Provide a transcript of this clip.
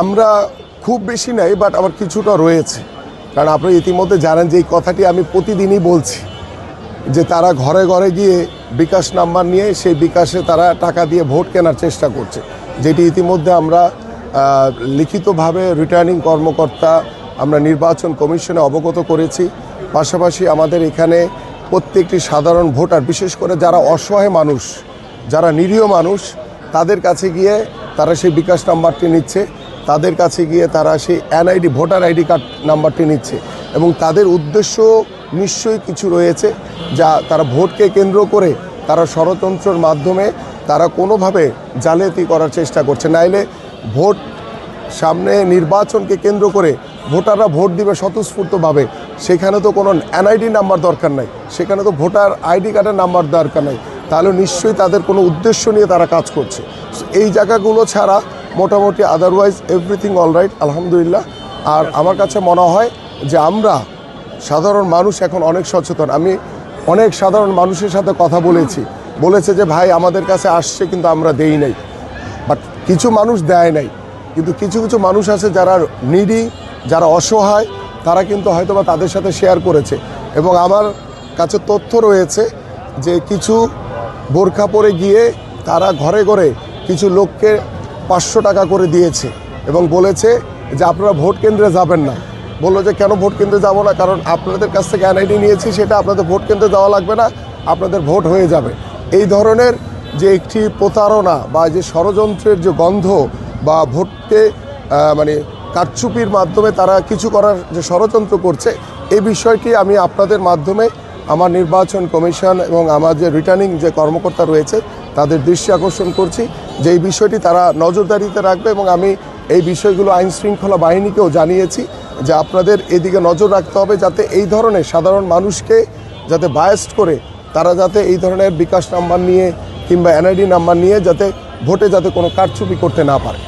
আমরা খুব বেশি নাই বাট আমার কিছুটা রয়েছে। কারণ আপনি ইতিমধ্যে জানেন যে এই কথাটি আমি প্রতিদিনই বলছি, যে তারা ঘরে ঘরে গিয়ে বিকাশ নাম্বার নিয়ে সেই বিকাশে তারা টাকা দিয়ে ভোট কেনার চেষ্টা করছে, যেটি ইতিমধ্যে আমরা লিখিতভাবে রিটার্নিং কর্মকর্তা আমরা নির্বাচন কমিশনে অবগত করেছি। পাশাপাশি আমাদের এখানে প্রত্যেকটি সাধারণ ভোটার, বিশেষ করে যারা অসহায় মানুষ, যারা নিরীহ মানুষ, তাদের কাছে গিয়ে তারা সেই বিকাশ নাম্বারটি নিচ্ছে। তাদের কাছে গিয়ে তারা সেই এনআইডি ভোটার আইডি কার্ড নাম্বারটি নিচ্ছে এবং তাদের উদ্দেশ্য নিশ্চয়ই কিছু রয়েছে যা তারা ভোটকে কেন্দ্র করে তারা ষড়যন্ত্রের মাধ্যমে তারা কোনোভাবে জালিয়াতি করার চেষ্টা করছে। নাইলে ভোট সামনে নির্বাচনকে কেন্দ্র করে ভোটাররা ভোট দিবে স্বতঃস্ফূর্তভাবে। সেখানে তো কোনো এনআইডি নাম্বার দরকার নাই। সেখানে তো ভোটার আইডি কার্ডের নাম্বার দরকার নাই। তাহলে নিশ্চয়ই তাদের কোনো উদ্দেশ্য নিয়ে তারা কাজ করছে। এই জায়গাগুলো ছাড়া মোটামুটি আদারওয়াইজ এভরিথিং অল রাইট আলহামদুলিল্লাহ। আর আমার কাছে মনে হয় যে আমরা সাধারণ মানুষ এখন অনেক সচেতন। আমি অনেক সাধারণ মানুষের সাথে কথা বলেছি। বলেছে যে, ভাই, আমাদের কাছে আসছে কিন্তু আমরা দেই নাই। বাট কিছু মানুষ দেয় নাই। কিন্তু কিছু কিছু মানুষ আছে যারা নিডি যারা অসহায়, তারা কিন্তু হয়তো বা তাদের সাথে শেয়ার করেছে। এবং আমার কাছে তথ্য রয়েছে যে কিছু বোরখা পরে গিয়ে তারা ঘরে ঘরে কিছু লোককে পাঁচশো টাকা করে দিয়েছে এবং বলেছে যে আপনারা ভোট কেন্দ্রে যাবেন না। বলল যে কেন ভোট কেন্দ্রে যাব না? কারণ আপনাদের কাছ থেকে এনআইডি নিয়েছি, সেটা আপনাদের ভোট কেন্দ্রে যাওয়া লাগবে না, আপনাদের ভোট হয়ে যাবে। এই ধরনের যে একটি প্রতারণা বা যে ষড়যন্ত্রের যে গন্ধ বা ভোটকে মানে কারচুপির মাধ্যমে তারা কিছু করার যে ষড়যন্ত্র করছে, এই বিষয়টি আমি আপনাদের মাধ্যমে আমার নির্বাচন কমিশন এবং আমার যে রিটার্নিং যে কর্মকর্তা রয়েছে, তাদের দৃষ্টি আকর্ষণ করছি। যে এই বিষয়টি তারা নজরদারিতে রাখবে এবং আমি এই বিষয়গুলো আইন শৃঙ্খলা বাহিনীকেও জানিয়েছি যে আপনাদের এদিকে নজর রাখতে হবে যাতে এই ধরনের সাধারণ মানুষকে যাতে বায়াস্ট করে তারা যাতে এই ধরনের বিকাশ নাম্বার নিয়ে কিংবা এনআইডি নাম্বার নিয়ে যাতে ভোটে যাতে কোনো কারচুপি করতে না পারে।